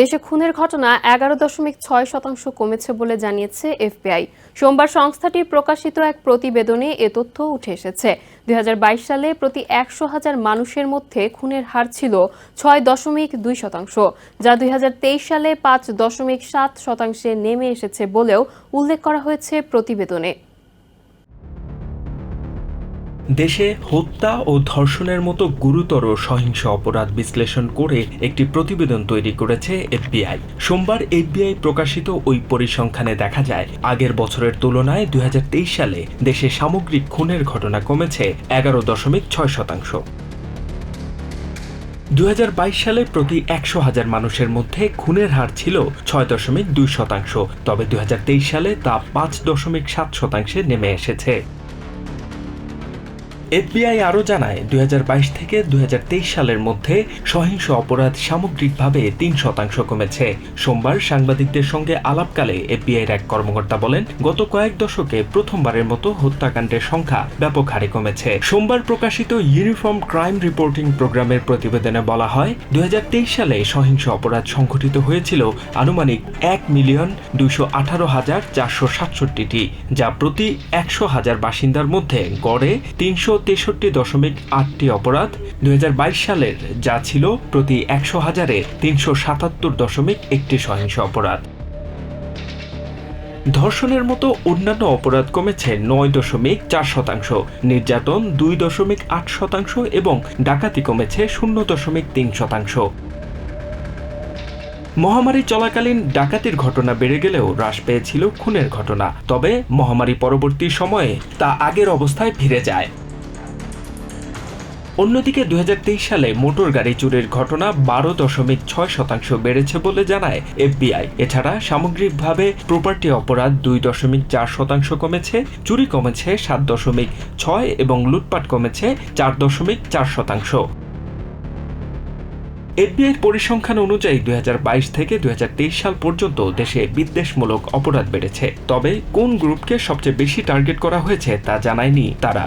দেশে খুনের ঘটনা এগারো দশমিক ছয় শতাংশ কমেছে বলে জানিয়েছে এফবিআই। সোমবার সংস্থাটির প্রকাশিত এক প্রতিবেদনে এ তথ্য উঠে এসেছে। দুই হাজার বাইশ সালে প্রতি একশো হাজার মানুষের মধ্যে খুনের হার ছিল ছয় দশমিক দুই শতাংশ, যা দুই হাজার তেইশ সালে পাঁচ দশমিক সাত শতাংশে নেমে এসেছে বলেও উল্লেখ করা হয়েছে প্রতিবেদনে। দেশে হত্যা ও ধর্ষণের মতো গুরুতর সহিংস অপরাধ বিশ্লেষণ করে একটি প্রতিবেদন তৈরি করেছে এফবিআই। সোমবার এফবিআই প্রকাশিত ওই পরিসংখ্যানে দেখা যায়, আগের বছরের তুলনায় দুই হাজার তেইশ সালে দেশে সামগ্রিক খুনের ঘটনা কমেছে এগারো দশমিক ছয় শতাংশ। বাইশ সালে প্রতি একশো হাজার মানুষের মধ্যে খুনের হার ছিল ছয় দশমিক দুই শতাংশ, তবে দু হাজার তেইশ সালে তা পাঁচ দশমিক সাত শতাংশে নেমে এসেছে। এফবিআই আরও জানায়, দুই হাজার বাইশ থেকে দুই হাজার তেইশ সালের মধ্যে সহিংস অপরাধ সামগ্রিকভাবে তিন শতাংশ কমেছে। সোমবার সাংবাদিকদের সঙ্গে আলাপকালে এফবিআইয়ের এক কর্মকর্তা বলেন, গত কয়েক দশকে প্রথমবারের মতো হত্যাকাণ্ডের সংখ্যা ব্যাপক হারে কমেছে। সোমবার প্রকাশিত ইউনিফর্ম ক্রাইম রিপোর্টিং প্রোগ্রামের প্রতিবেদনে বলা হয়, দুই হাজার তেইশ সালে সহিংস অপরাধ সংঘটিত হয়েছিল আনুমানিক এক মিলিয়ন দুইশো আঠারো হাজার চারশো সাতষট্টিটি, যা প্রতি একশো হাজার বাসিন্দার মধ্যে গড়ে তিনশো তেষট্টি দশমিক আটটি অপরাধ দুই হাজার বাইশ সালের যা ছিল প্রতি একশো হাজারে তিনশো সাতাত্তর দশমিক একটি সহিংস অপরাধ। ধর্ষণের মতো অন্যান্য অপরাধ কমেছে নয় দশমিক চার শতাংশ, নির্যাতন দুই দশমিক আট শতাংশ এবং ডাকাতি কমেছে শূন্য দশমিক তিন শতাংশ। মহামারী চলাকালীন ডাকাতির ঘটনা বেড়ে গেলেও হ্রাস পেয়েছিল খুনের ঘটনা, তবে মহামারী পরবর্তী সময়ে তা আগের অবস্থায় ফিরে যায়। অন্যদিকে দুই হাজার তেইশ সালে মোটর গাড়ি চুরির ঘটনা বারো দশমিক ছয় শতাংশ বেড়েছে বলে জানায় এফবিআই। এছাড়া সামগ্রিকভাবে প্রপার্টি অপরাধ দুই দশমিক চার শতাংশ কমেছে, চুরি কমেছে সাত দশমিক ছয় এবং লুটপাট কমেছে চার দশমিক চার শতাংশ। এফবিআই পরিসংখ্যান অনুযায়ী দু হাজার বাইশ থেকে দু হাজার তেইশ সাল পর্যন্ত দেশে বিদ্বেষমূলক অপরাধ বেড়েছে। তবে কোন গ্রুপকে সবচেয়ে বেশি টার্গেট করা হয়েছে তা জানায়নি তারা।